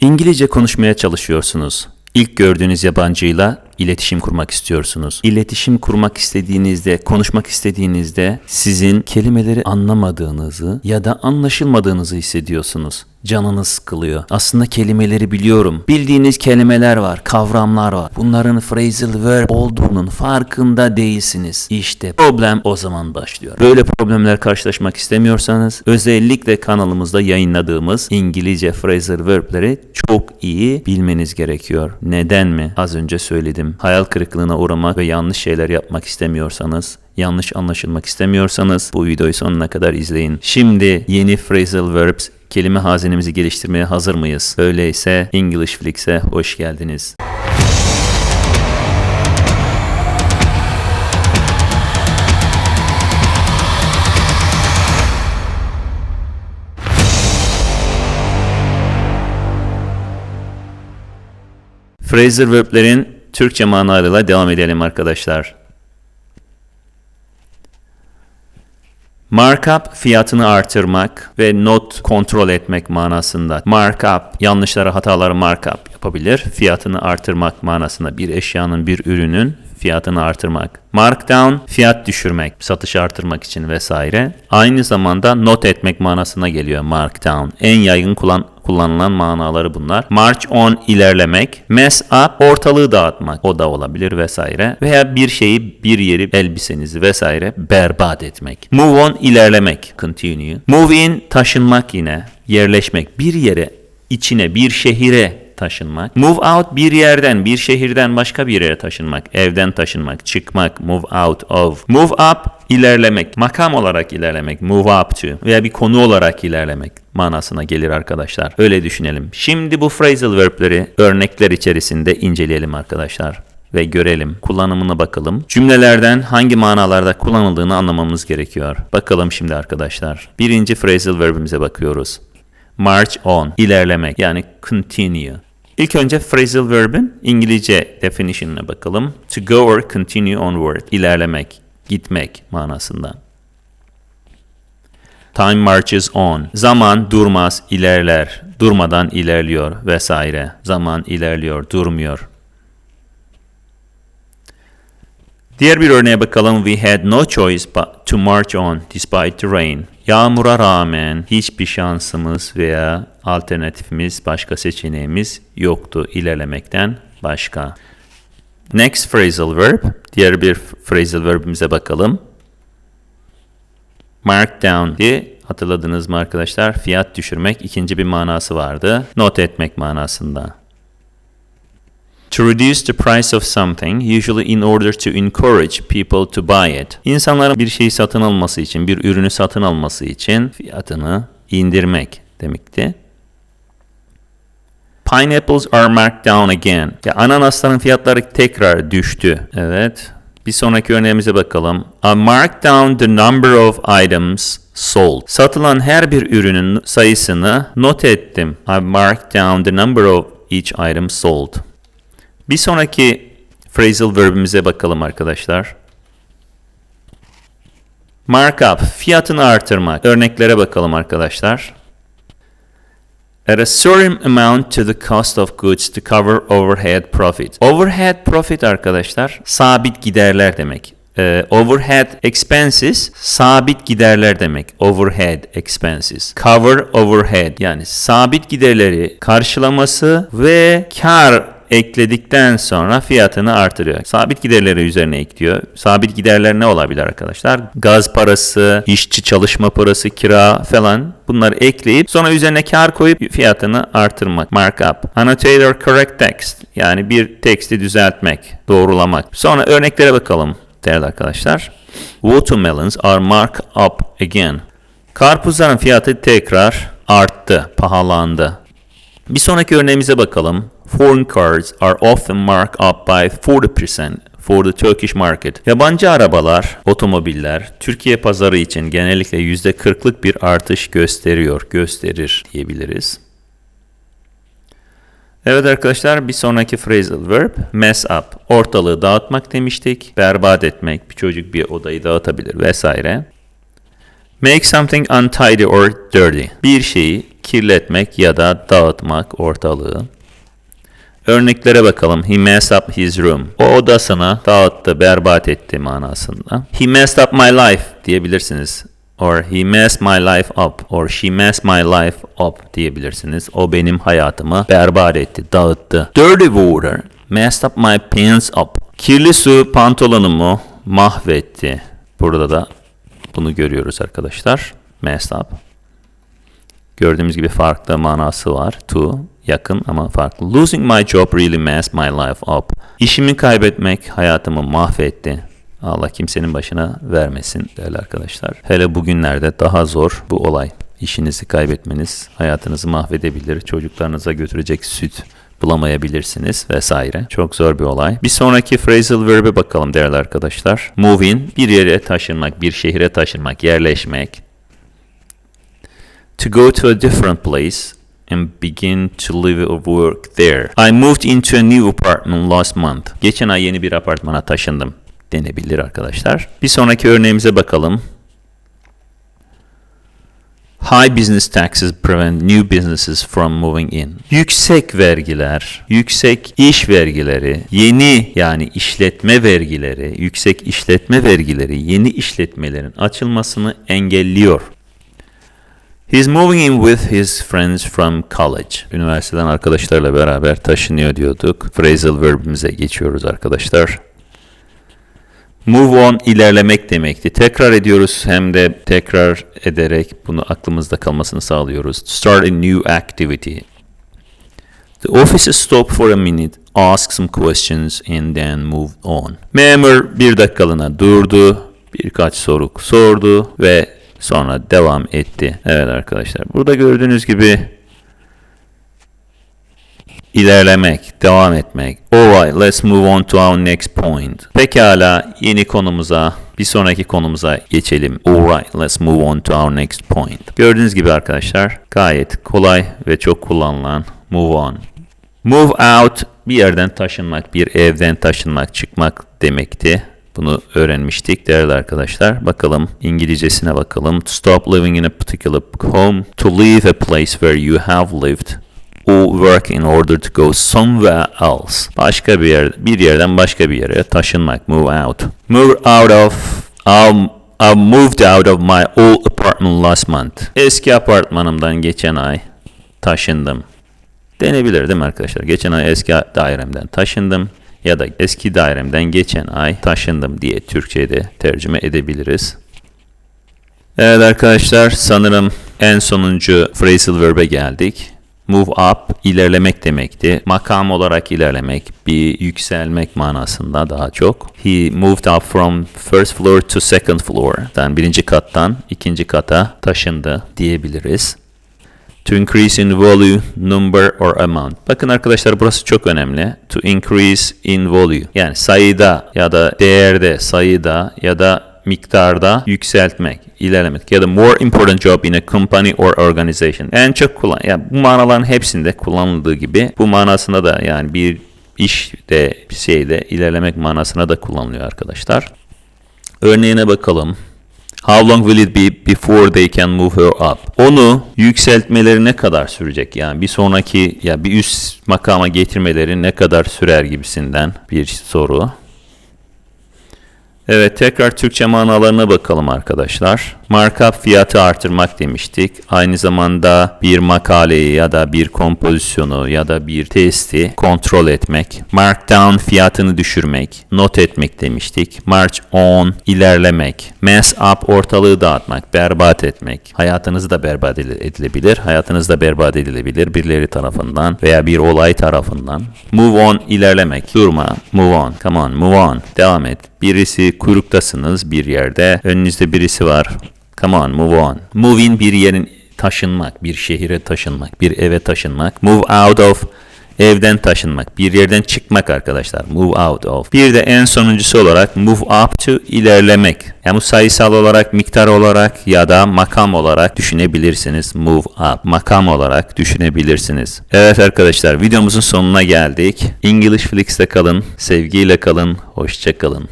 İngilizce konuşmaya çalışıyorsunuz. İlk gördüğünüz yabancıyla iletişim kurmak istiyorsunuz. İletişim kurmak istediğinizde, konuşmak istediğinizde sizin kelimeleri anlamadığınızı ya da anlaşılmadığınızı hissediyorsunuz. Canınız sıkılıyor. Aslında kelimeleri biliyorum. Bildiğiniz kelimeler var, kavramlar var. Bunların phrasal verb olduğunun farkında değilsiniz. İşte problem o zaman başlıyor. Böyle problemler karşılaşmak istemiyorsanız özellikle kanalımızda yayınladığımız İngilizce phrasal verb'leri çok iyi bilmeniz gerekiyor. Neden mi? Az önce söyledim. Hayal kırıklığına uğramak ve yanlış şeyler yapmak istemiyorsanız yanlış anlaşılmak istemiyorsanız bu videoyu sonuna kadar izleyin. Şimdi yeni phrasal verbs kelime hazinemizi geliştirmeye hazır mıyız? Öyleyse English Flix'e hoş geldiniz. Phrasal verb'lerin Türkçe manalarıyla devam edelim arkadaşlar. Markup fiyatını artırmak ve not kontrol etmek manasında. Markup yanlışları hataları markup yapabilir. Fiyatını artırmak manasında bir eşyanın bir ürünün fiyatını artırmak. Markdown fiyat düşürmek, satış artırmak için vesaire. Aynı zamanda not etmek manasına geliyor markdown. En yaygın kullan kullanılan manaları bunlar. March on ilerlemek, mess up ortalığı dağıtmak o da olabilir vesaire. Veya bir şeyi, bir yeri, elbisenizi vesaire berbat etmek. Move on ilerlemek, continue. Move in taşınmak yine, yerleşmek. Bir yere, içine, bir şehire taşınmak. Move out bir yerden, bir şehirden başka bir yere taşınmak. Evden taşınmak, çıkmak, move out of. Move up ilerlemek, makam olarak ilerlemek, move up to veya bir konu olarak ilerlemek manasına gelir arkadaşlar. Öyle düşünelim. Şimdi bu phrasal verb'leri örnekler içerisinde inceleyelim arkadaşlar ve görelim. Kullanımına bakalım. Cümlelerden hangi manalarda kullanıldığını anlamamız gerekiyor. Bakalım şimdi arkadaşlar. Birinci phrasal verb'imize bakıyoruz. March on, ilerlemek yani continue. İlk önce phrasal verb'in İngilizce definition'ına bakalım. To go or continue onward. İlerlemek, gitmek manasında. Time marches on. Zaman durmaz, ilerler. Durmadan ilerliyor vesaire. Zaman ilerliyor, durmuyor. Diğer bir örneğe bakalım. We had no choice but to march on despite the rain. Yağmura rağmen hiçbir şansımız veya alternatifimiz, başka seçeneğimiz yoktu ilerlemekten başka. Next phrasal verb. Diğer bir phrasal verbimize bakalım. Mark down diye hatırladınız mı arkadaşlar? Fiyat düşürmek ikinci bir manası vardı. Not etmek manasında. To reduce the price of something, usually in order to encourage people to buy it. İnsanların bir şeyi satın alması için, bir ürünü satın alması için fiyatını indirmek demekti. Pineapples are marked down again. Ya ananasların fiyatları tekrar düştü. Evet. Bir sonraki örneğimize bakalım. I marked down the number of items sold. Satılan her bir ürünün sayısını not ettim. I marked down the number of each item sold. Bir sonraki phrasal verbimize bakalım arkadaşlar. Markup, fiyatını artırmak. Örneklere bakalım arkadaşlar. At a certain amount to the cost of goods to cover overhead profit. Overhead profit arkadaşlar sabit giderler demek. Ee, overhead expenses sabit giderler demek. Overhead expenses. Cover overhead yani sabit giderleri karşılaması ve kar ekledikten sonra fiyatını artırıyor. Sabit giderleri üzerine ekliyor. Sabit giderler ne olabilir arkadaşlar? Gaz parası, işçi çalışma parası, kira falan bunları ekleyip sonra üzerine kar koyup fiyatını artırmak. Markup. Annotate or correct text. Yani bir teksti düzeltmek, doğrulamak. Sonra örneklere bakalım değerli arkadaşlar. Watermelons are marked up again. Karpuzların fiyatı tekrar arttı, pahalandı. Bir sonraki örneğimize bakalım. Foreign cars are often marked up by 40% for the Turkish market. Yabancı arabalar, otomobiller Türkiye pazarı için genellikle %40'lık bir artış gösteriyor, gösterir diyebiliriz. Evet arkadaşlar bir sonraki phrasal verb mess up. Ortalığı dağıtmak demiştik. Berbat etmek. Bir çocuk bir odayı dağıtabilir vesaire. Make something untidy or dirty. Bir şeyi kirletmek ya da dağıtmak ortalığı. Örneklere bakalım. He messed up his room. O odasını dağıttı, berbat etti manasında. He messed up my life diyebilirsiniz. Or he messed my life up. Or she messed my life up diyebilirsiniz. O benim hayatımı berbat etti, dağıttı. Dirty water messed up my pants up. Kirli su pantolonumu mahvetti. Burada da bunu görüyoruz arkadaşlar. Messed up. Gördüğümüz gibi farklı manası var. To yakın ama farklı. Losing my job really messed my life up. İşimi kaybetmek hayatımı mahvetti. Allah kimsenin başına vermesin değerli arkadaşlar. Hele bugünlerde daha zor bu olay. İşinizi kaybetmeniz hayatınızı mahvedebilir. Çocuklarınıza götürecek süt bulamayabilirsiniz vesaire. Çok zor bir olay. Bir sonraki phrasal verb'e bakalım değerli arkadaşlar. Move in, bir yere taşınmak, bir şehre taşınmak, yerleşmek. To go to a different place and begin to live or work there. I moved into a new apartment last month. Geçen ay yeni bir apartmana taşındım denebilir arkadaşlar. Bir sonraki örneğimize bakalım. High business taxes prevent new businesses from moving in. Yüksek vergiler, yüksek iş vergileri, yeni yani işletme vergileri, yüksek işletme vergileri yeni işletmelerin açılmasını engelliyor. He's moving in with his friends from college. Üniversiteden arkadaşlarla beraber taşınıyor diyorduk. Phrasal verbimize geçiyoruz arkadaşlar. Move on ilerlemek demekti. Tekrar ediyoruz hem de tekrar ederek bunu aklımızda kalmasını sağlıyoruz. Start a new activity. The officer stopped for a minute, asked some questions and then moved on. Memur bir dakikalığına durdu, birkaç soru sordu ve sonra devam etti. Evet arkadaşlar burada gördüğünüz gibi ilerlemek, devam etmek. Alright, let's move on to our next point. Pekala, yeni konumuza, bir sonraki konumuza geçelim. Alright, let's move on to our next point. Gördüğünüz gibi arkadaşlar, gayet kolay ve çok kullanılan move on. Move out, bir yerden taşınmak, bir evden taşınmak, çıkmak demekti. Bunu öğrenmiştik değerli arkadaşlar. Bakalım İngilizcesine bakalım. To stop living in a particular home. To leave a place where you have lived or work in order to go somewhere else. Başka bir yer, bir yerden başka bir yere taşınmak. Move out. Move out of um, I moved out of my old apartment last month. Eski apartmanımdan geçen ay taşındım. Denebilir değil mi arkadaşlar? Geçen ay eski dairemden taşındım ya da eski dairemden geçen ay taşındım diye Türkçe'de tercüme edebiliriz. Evet arkadaşlar sanırım en sonuncu phrasal verb'e geldik. Move up ilerlemek demekti. Makam olarak ilerlemek, bir yükselmek manasında daha çok. He moved up from first floor to second floor. Yani birinci kattan ikinci kata taşındı diyebiliriz. To increase in value, number or amount. Bakın arkadaşlar burası çok önemli. To increase in value. Yani sayıda ya da değerde, sayıda ya da miktarda yükseltmek, ilerlemek ya da more important job in a company or organization. En çok kullan yani bu manaların hepsinde kullanıldığı gibi bu manasında da yani bir işte şeyde ilerlemek manasına da kullanılıyor arkadaşlar. Örneğine bakalım. How long will it be before they can move her up? Onu yükseltmeleri ne kadar sürecek? Yani bir sonraki ya bir üst makama getirmeleri ne kadar sürer gibisinden bir soru. Evet tekrar Türkçe manalarına bakalım arkadaşlar. Markup fiyatı artırmak demiştik. Aynı zamanda bir makaleyi ya da bir kompozisyonu ya da bir testi kontrol etmek. Markdown fiyatını düşürmek, not etmek demiştik. March on ilerlemek. Mess up ortalığı dağıtmak, berbat etmek. Hayatınız da berbat edilebilir. Hayatınız da berbat edilebilir birileri tarafından veya bir olay tarafından. Move on ilerlemek. Durma. Move on. Come on. Move on. Devam et. Birisi kuyruktasınız bir yerde. Önünüzde birisi var. Come on, move on. Move in bir yerin taşınmak, bir şehire taşınmak, bir eve taşınmak. Move out of evden taşınmak, bir yerden çıkmak arkadaşlar. Move out of. Bir de en sonuncusu olarak move up to ilerlemek. Yani bu sayısal olarak, miktar olarak ya da makam olarak düşünebilirsiniz. Move up. Makam olarak düşünebilirsiniz. Evet arkadaşlar videomuzun sonuna geldik. English Flix'te kalın, sevgiyle kalın, hoşça kalın.